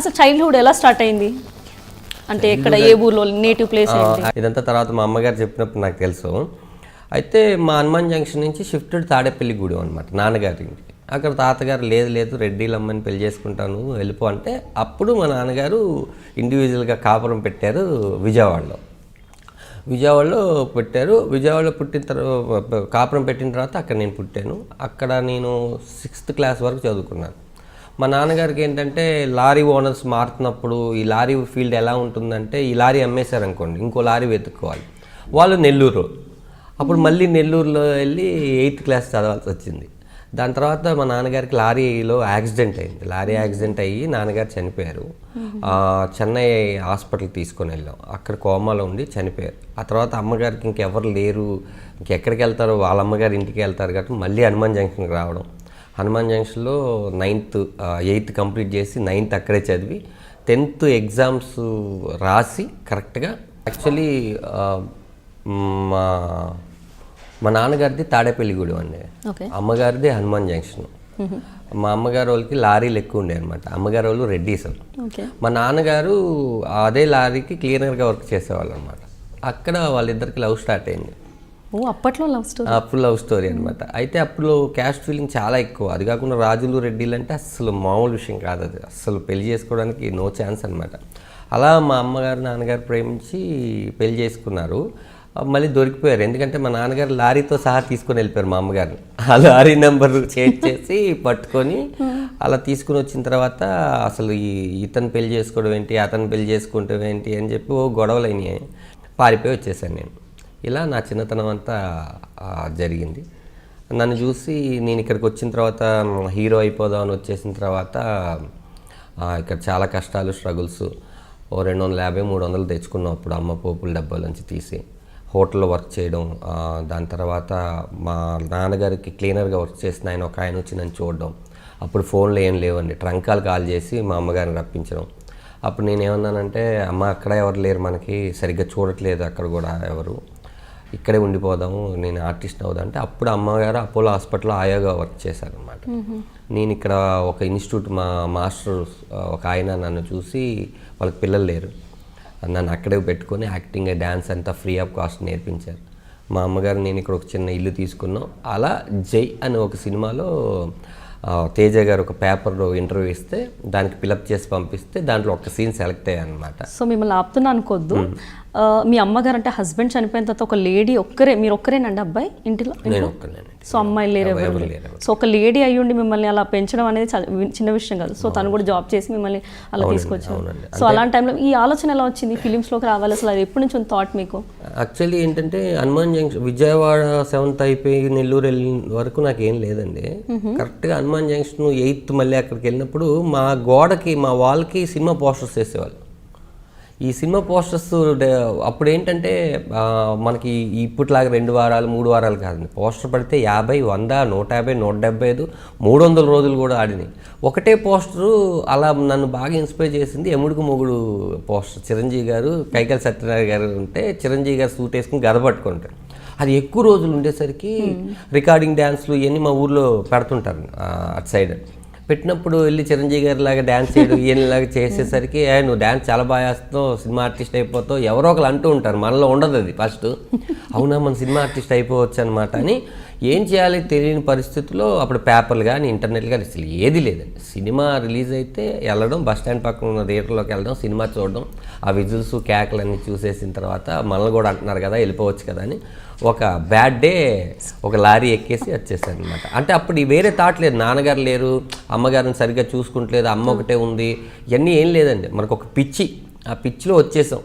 అసలు చైల్డ్హుడ్ ఎలా స్టార్ట్ అయింది? అంటే ఎక్కడ ఏ ఊర్లో నేటివ్ ప్లేస్ ఇదంతా తర్వాత మా అమ్మగారు చెప్పినప్పుడు నాకు తెలుసు. అయితే మా హనుమాన్ జంక్షన్ నుంచి షిఫ్టెడ్ తాడేపల్లి గూడెం అనమాట నాన్నగారి ఇంటికి. అక్కడ తాతగారు లేదు లేదు రెడ్డిలు అమ్మని పెళ్ళి చేసుకుంటాను వెళ్ళిపో అంటే అప్పుడు మా నాన్నగారు ఇండివిజువల్గా కాపురం పెట్టారు విజయవాడలో. విజయవాడలో పెట్టారు. విజయవాడలో పుట్టిన తర్వాత కాపురం పెట్టిన తర్వాత అక్కడ నేను పుట్టాను. అక్కడ నేను సిక్స్త్ క్లాస్ వరకు చదువుకున్నాను. మా నాన్నగారికి ఏంటంటే లారీ ఓనర్స్ మారుతున్నప్పుడు ఈ లారీ ఫీల్డ్ ఎలా ఉంటుందంటే ఈ లారీ అమ్మేశారు అనుకోండి ఇంకో లారీ వెతుక్కోవాలి. వాళ్ళు నెల్లూరు. అప్పుడు మళ్ళీ నెల్లూరులో వెళ్ళి ఎయిత్ క్లాస్ చదవాల్సి వచ్చింది. దాని తర్వాత మా నాన్నగారికి లారీలో యాక్సిడెంట్ అయింది. లారీ యాక్సిడెంట్ అయ్యి నాన్నగారు చనిపోయారు. చెన్నై హాస్పిటల్ తీసుకొని వెళ్ళాం. అక్కడ కోమాలో ఉండి చనిపోయారు. ఆ తర్వాత అమ్మగారికి ఇంకెవరు లేరు. ఇంకెక్కడికి వెళ్తారో వాళ్ళ అమ్మగారి ఇంటికి వెళ్తారు కాబట్టి మళ్ళీ హనుమాన్ జంక్షన్కి రావడం. హనుమాన్ జంక్షన్లో నైన్త్ ఎయిత్ కంప్లీట్ చేసి నైన్త్ అక్కడే చదివి టెన్త్ ఎగ్జామ్స్ రాసి కరెక్ట్గా యాక్చువల్లీ మా మా నాన్నగారిది తాడేపల్లిగూడెం అండి. అమ్మగారిది హనుమాన్ జంక్షన్. మా అమ్మగారు వాళ్ళకి లారీలు ఎక్కువ ఉండే అనమాట అమ్మగారు వాళ్ళు రెడ్డీస్ మా నాన్నగారు అదే లారీకి క్లీనర్గా వర్క్ చేసేవాళ్ళు అనమాట అక్కడ వాళ్ళిద్దరికి లవ్ స్టార్ట్ అయింది. ఓ అప్పట్లో లవ్ స్టోరీ అప్పుడు లవ్ స్టోరీ అనమాట అయితే అప్పుడు క్యాస్ట్ ఫీలింగ్ చాలా ఎక్కువ. అది కాకుండా రాజులు రెడ్డిలు అంటే అస్సలు మామూలు విషయం కాదు అది. అస్సలు పెళ్ళి చేసుకోవడానికి నో ఛాన్స్ అనమాట అలా మా అమ్మగారు నాన్నగారు ప్రేమించి పెళ్ళి చేసుకున్నారు. మళ్ళీ దొరికిపోయారు. ఎందుకంటే మా నాన్నగారు లారీతో సహా తీసుకొని వెళ్ళిపోయారు మా అమ్మగారిని ఆ లారీ నెంబర్ చేంజ్ చేసి పట్టుకొని అలా తీసుకుని వచ్చిన తర్వాత అసలు ఈ ఇతను పెళ్ళి చేసుకోవడం ఏంటి అతను పెళ్ళి చేసుకోవడం ఏంటి అని చెప్పి ఓ గొడవలు అయినాయి. పారిపోయి వచ్చేసాను నేను. ఇలా నా చిన్నతనం అంతా జరిగింది. నన్ను చూసి నేను ఇక్కడికి వచ్చిన తర్వాత హీరో అయిపోదామని వచ్చేసిన తర్వాత ఇక్కడ చాలా కష్టాలు స్ట్రగుల్స్. ఓ రెండు వందల యాభై మూడు వందలు తెచ్చుకున్నాం అప్పుడు అమ్మ పోపుల డబ్బాల నుంచి తీసి. హోటల్లో వర్క్ చేయడం దాని తర్వాత మా నాన్నగారికి క్లీనర్గా వర్క్ చేసిన ఆయన ఒక ఆయన వచ్చి నన్ను చూడడం. అప్పుడు ఫోన్లు ఏం లేవండి ట్రంకాలు కాల్ చేసి మా అమ్మగారిని రప్పించడం. అప్పుడు నేను ఏమన్నానంటే అమ్మ అక్కడ ఎవరు లేరు మనకి సరిగ్గా చూడట్లేదు అక్కడ కూడా ఎవరు. ఇక్కడే ఉండిపోదాము నేను ఆర్టిస్ట్ అవుదా అంటే అప్పుడు అమ్మగారు అపోలో హాస్పిటల్లో ఆయోగా వర్క్ చేశారనమాట నేను ఇక్కడ ఒక ఇన్స్టిట్యూట్ మా మాస్టర్ ఒక ఆయన నన్ను చూసి వాళ్ళకి పిల్లలు లేరు. నన్ను అక్కడే పెట్టుకొని యాక్టింగ్ డ్యాన్స్ అంతా ఫ్రీ ఆఫ్ కాస్ట్ నేర్పించారు. మా అమ్మగారు నేను ఇక్కడ ఒక చిన్న ఇల్లు తీసుకున్నాం. అలా జై అనే ఒక సినిమాలో తేజ గారు ఒక పేపర్ ఇంటర్వ్యూ ఇస్తే దానికి ఫిలప్ చేసి పంపిస్తే దాంట్లో ఒక సీన్ సెలెక్ట్ అయ్యాను అనమాట సో మిమ్మల్ని ఆపుతున్నా అనుకోవద్దు ఆ, మీ అమ్మగారు అంటే హస్బెండ్ చనిపోయిన తర్వాత ఒక లేడీ ఒక్కరే మీరు ఒక్కరేనండి అబ్బాయి ఇంటిలో? సో అమ్మాయిలు లేరు ఎవరు. సో ఒక లేడీ అయ్యుండి మిమ్మల్ని అలా పెంచడం అనేది చిన్న విషయం కాదు. సో తను కూడా జాబ్ చేసి మిమ్మల్ని అలా తీసుకొచ్చారు. సో అలాంటి టైంలో ఈ ఆలోచన ఎలా వచ్చింది? ఫిలిమ్స్లోకి రావాలి అసలు అది ఎప్పటి నుంచి ఉంది థాట్ మీకు? యాక్చువల్లీ ఏంటంటే హనుమాన్ జంక్షన్ విజయవాడ సెవెంత్ అయిపోయి నెల్లూరు వెళ్ళిన వరకు నాకు ఏం లేదండి కరెక్ట్గా హనుమాన్ జంక్షన్ ఎయిత్ మళ్ళీ అక్కడికి వెళ్ళినప్పుడు మా గోడకి మా వాల్కి సినిమా పోస్టర్స్ వేసేవాళ్ళు. ఈ సినిమా పోస్టర్స్ అప్పుడు ఏంటంటే మనకి ఇప్పటిలాగా రెండు వారాలు మూడు వారాలు కాదండి. పోస్టర్ పడితే యాభై వంద నూట యాభై నూట డెబ్బై ఐదు మూడు వందల రోజులు కూడా ఆడినాయి. ఒకటే పోస్టరు అలా నన్ను బాగా ఇన్స్పైర్ చేసింది ఎముడుకు మొగుడు పోస్టర్ చిరంజీవి గారు కైకల్ సత్యనారాయణ గారు ఉంటే చిరంజీవి గారు సూట్ వేసుకుని గద పట్టుకుంటారు. అది ఎక్కువ రోజులు ఉండేసరికి రికార్డింగ్ డ్యాన్స్లు ఇవన్నీ మా ఊర్లో పెడుతుంటారు అటు సైడ్ పెట్టినప్పుడు వెళ్ళి చిరంజీవి గారి లాగా డ్యాన్స్ చేయడం ఈయనలాగా చేసేసరికి నువ్వు డ్యాన్స్ చాలా బాగా వేస్తావు సినిమా ఆర్టిస్ట్ అయిపోతావు. ఎవరో ఒకరు అంటూ ఉంటారు మనలో ఉండదు అది ఫస్ట్ అవునా మన సినిమా ఆర్టిస్ట్ అయిపోవచ్చు అనమాట అని. ఏం చేయాలి తెలియని పరిస్థితుల్లో అప్పుడు పేపర్లు కానీ ఇంటర్నెట్ కానీ అసలు ఏది లేదండి. సినిమా రిలీజ్ అయితే వెళ్ళడం బస్ స్టాండ్ పక్కన ఉన్న థియేటర్లోకి వెళ్ళడం సినిమా చూడడం ఆ విజుల్స్ అన్నీ చూసేసిన తర్వాత మనల్ని కూడా అంటున్నారు కదా వెళ్ళిపోవచ్చు కదా అని ఒక బ్యాడ్ డే ఒక లారీ ఎక్కేసి వచ్చేసాను అనమాట అంటే అప్పుడు ఈ వేరే థాట్ లేదు. నాన్నగారు లేరు అమ్మగారిని సరిగ్గా చూసుకుంటలేదు అమ్మ ఒకటే ఉంది ఇవన్నీ ఏం లేదండి. మనకు ఒక పిచ్చి ఆ పిచ్చిలో వచ్చేసాం.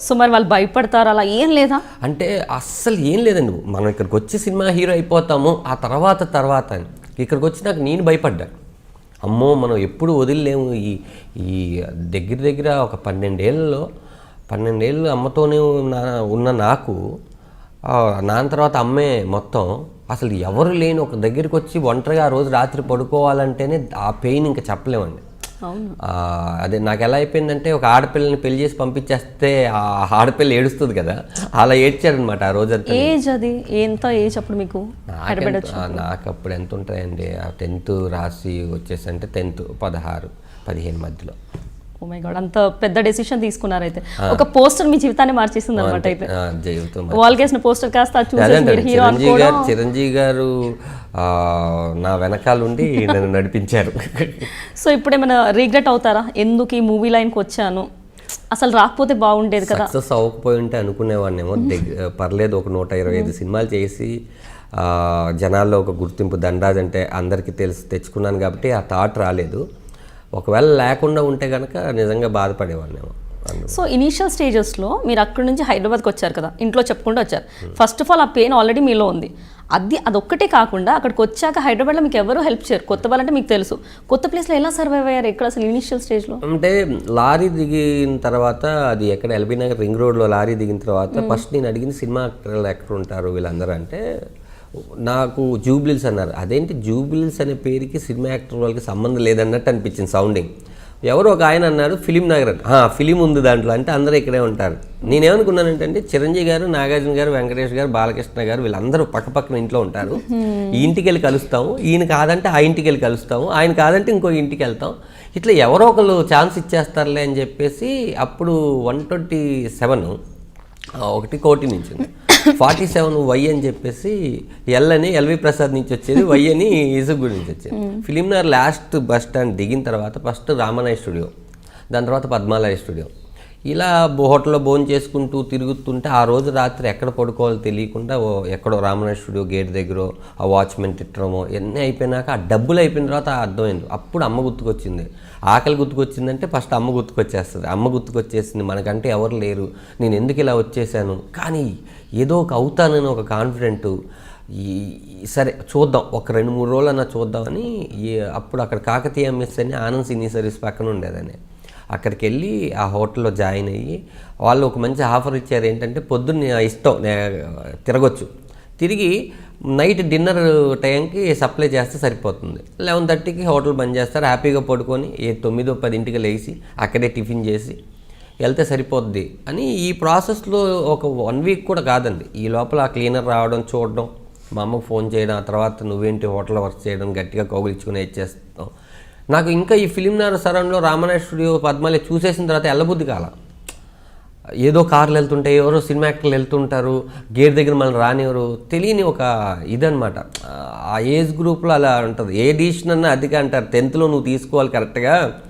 సో మరి వాళ్ళు భయపడతారు? అలా ఏం లేదా? అంటే అస్సలు ఏం లేదండి. మనం ఇక్కడికి వచ్చి సినిమా హీరో అయిపోతాము. ఆ తర్వాత తర్వాత అని. ఇక్కడికి వచ్చి నాకు నేను భయపడ్డాను అమ్మో మనం ఎప్పుడు వదిలేము? ఈ ఈ దగ్గర దగ్గర ఒక పన్నెండేళ్ళలో పన్నెండేళ్ళు అమ్మతోనే ఉన్న ఉన్న నాకు నాన్న తర్వాత అమ్మే మొత్తం అసలు ఎవరు లేని ఒక దగ్గరికి వచ్చి ఒంటరిగా ఆ రోజు రాత్రి పడుకోవాలంటేనే ఆ పెయిన్ ఇంకా చెప్పలేమండి. అదే నాకు ఎలా అయిపోయిందంటే ఒక ఆడపిల్లని పెళ్ళి చేసి పంపించేస్తే ఆ ఆడపిల్ల ఏడుస్తుంది కదా అలా ఏడ్చారనమాట ఆ రోజంతా. ఏజ్ అది? ఎంత ఏజ్ అప్పుడు మీకు? నాకు అప్పుడు ఎంత ఉంటాయండి? టెన్త్ రాసి వచ్చేసి అంటే టెన్త్ పదహారు పదిహేను మధ్యలో. ఓ మై గాడ్ అంత పెద్ద డెసిషన్ తీసుకున్నారు అయితే. ఒక పోస్టర్ మీ జీవితాన్ని మార్చేసింది అనమాట అయితే. వాల్ కేసిన పోస్టర్ కాస్త చిరంజీవి గారు చిరంజీవి గారు నా వెనకాల ఉండి నన్ను నడిపించారు. సో ఇప్పుడు ఏమైనా రిగ్రెట్ అవుతారా? ఎందుకు ఈ మూవీ లైన్కి వచ్చాను? అసలు రాకపోతే బాగుండేది కదా. సక్సెస్ అవ్వకపోయి ఉంటే అనుకునేవాడినేమో. పర్లేదు ఒక నూట ఇరవై ఐదు సినిమాలు చేసి ఆ, జనాల్లో ఒక గుర్తింపు దండాజ్ అంటే అందరికీ తెలిసి తెచ్చుకున్నాను కాబట్టి ఆ థాట్ రాలేదు. ఒకవేళ లేకుండా ఉంటే కనుక నిజంగా బాధపడేవాడినేమో. అందు సో ఇనీషియల్ స్టేజెస్లో మీరు అక్కడి నుంచి హైదరాబాద్కి వచ్చారు కదా ఇంట్లో చెప్పుకుంటూ వచ్చారు. ఫస్ట్ ఆఫ్ ఆల్ ఆ పెయిన్ ఆల్రెడీ మీలో ఉంది. అది అదొక్కటే కాకుండా అక్కడికి వచ్చాక హైదరాబాద్లో మీకు ఎవరు హెల్ప్ చేయరు. కొత్త వాళ్ళంటే మీకు తెలుసు. కొత్త ప్లేస్లో ఎలా సర్వైవ్ అయ్యారు ఎక్కడ అసలు ఇనీషియల్ స్టేజ్లో? అంటే లారీ దిగిన తర్వాత అది ఎక్కడ ఎల్బీ నగర్ రింగ్ రోడ్లో లారీ దిగిన తర్వాత ఫస్ట్ నేను అడిగిన సినిమా యాక్టర్లు ఎక్కడ ఉంటారు వీళ్ళందరూ అంటే నాకు జూబ్లిల్స్ అన్నారు. అదేంటి జూబ్లిల్స్ అనే పేరుకి సినిమా యాక్టర్ వాళ్ళకి సంబంధం లేదన్నట్టు అనిపించింది సౌండింగ్. ఎవరో ఒక ఆయన అన్నారు ఫిలిం నగర్. "ఆ, ఫిలిం ఉంది దాంట్లో అంటే అందరూ ఇక్కడే ఉంటారు. నేనేమనుకున్నానంటే చిరంజీవి గారు నాగార్జున గారు వెంకటేష్ గారు బాలకృష్ణ గారు వీళ్ళందరూ పక్క పక్కన ఇంట్లో ఉంటారు. ఈ ఇంటికి వెళ్ళి కలుస్తాము. ఈయన కాదంటే ఆ ఇంటికి వెళ్ళి కలుస్తాము. ఆయన కాదంటే ఇంకో ఇంటికి వెళ్తాం. ఇట్లా ఎవరో ఒకరు ఛాన్స్ ఇచ్చేస్తారులే అని చెప్పేసి అప్పుడు వన్ ట్వంటీ సెవెన్ ఒకటి కోటి నుంచి ఫార్టీ సెవెన్ వై అని చెప్పేసి ఎల్ అని ఎల్వి ప్రసాద్ నుంచి వచ్చేది వై అని ఇసుగు నుంచి వచ్చేది. ఫిలింనగర్ లాస్ట్ బస్ స్టాండ్ దిగిన తర్వాత ఫస్ట్ రామనాయ్ స్టూడియో దాని తర్వాత పద్మాలయ స్టూడియో. ఇలా హోటల్లో భోజనం చేసుకుంటూ తిరుగుతుంటే ఆ రోజు రాత్రి ఎక్కడ పడుకోవాలో తెలియకుండా ఓ ఎక్కడో రామనాథ్ స్టూడియో గేట్ దగ్గర ఆ వాచ్మెన్ తిట్టడమో ఇవన్నీ అయిపోయినాక ఆ డబ్బులు అయిపోయిన తర్వాత అర్థమైంది. అప్పుడు అమ్మ గుర్తుకొచ్చింది. ఆకలి గుర్తుకొచ్చిందంటే ఫస్ట్ అమ్మ గుర్తుకొచ్చేస్తుంది. అమ్మ గుర్తుకొచ్చేసింది మనకంటే ఎవరు లేరు. నేను ఎందుకు ఇలా వచ్చేసాను? కానీ ఏదో ఒక అవుతానని ఒక కాన్ఫిడెంట్ ఈ సరే చూద్దాం ఒక రెండు మూడు రోజులన్నా చూద్దామని అప్పుడు అక్కడ కాకతీయ మిస్ అని ఆనంద్ సినీ సర్వీస్ పక్కన ఉండేదని అక్కడికి వెళ్ళి ఆ హోటల్లో జాయిన్ అయ్యి వాళ్ళు ఒక మంచి ఆఫర్ ఇచ్చారు ఏంటంటే పొద్దున్న ఇష్టం తిరగొచ్చు. తిరిగి నైట్ డిన్నర్ టైంకి సప్లై చేస్తే సరిపోతుంది. లెవెన్ థర్టీకి హోటల్ బంద్ చేస్తారు హ్యాపీగా పడుకొని ఏ తొమ్మిదో పదింటికి లేచి అక్కడే టిఫిన్ చేసి వెళ్తే సరిపోద్ది అని ఈ ప్రాసెస్లో ఒక వన్ వీక్ కూడా కాదండి. ఈ లోపల ఆ క్లీనర్ రావడం చూడడం మా అమ్మకు ఫోన్ చేయడం ఆ తర్వాత నువ్వేంటి హోటల్ వర్క్ చేయడం గట్టిగా కౌగిలించుకుని ఇచ్చేస్తాం నాకు ఇంకా ఈ ఫిలిం నగర్ సరౌండ్లో రామనాథ్ స్టూడియో పద్మాలే చూసేసిన తర్వాత ఎల్లబుద్ధి కాల. ఏదో కార్లు వెళ్తుంటే ఎవరో సినిమా యాక్టర్లు వెళ్తుంటారు గేట్ దగ్గర మనం రానివ్వరు తెలియని ఒక ఇదనమాట ఆ ఏజ్ గ్రూప్లో అలా ఉంటుంది. ఏ డిసిషన్ అన్నా అదిగా అంటారు. టెన్త్లో నువ్వు తీసుకోవాలి కరెక్ట్గా.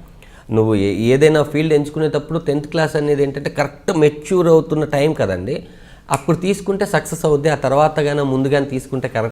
నువ్వు ఏ- ఏదైనా ఫీల్డ్ ఎంచుకునేటప్పుడు టెన్త్ క్లాస్ అనేది ఏంటంటే కరెక్ట్ మెచ్యూర్ అవుతున్న టైం కదండి. అప్పుడు తీసుకుంటే సక్సెస్ అవుద్ది. ఆ తర్వాత కానీ ముందుగానే తీసుకుంటే కరెక్ట్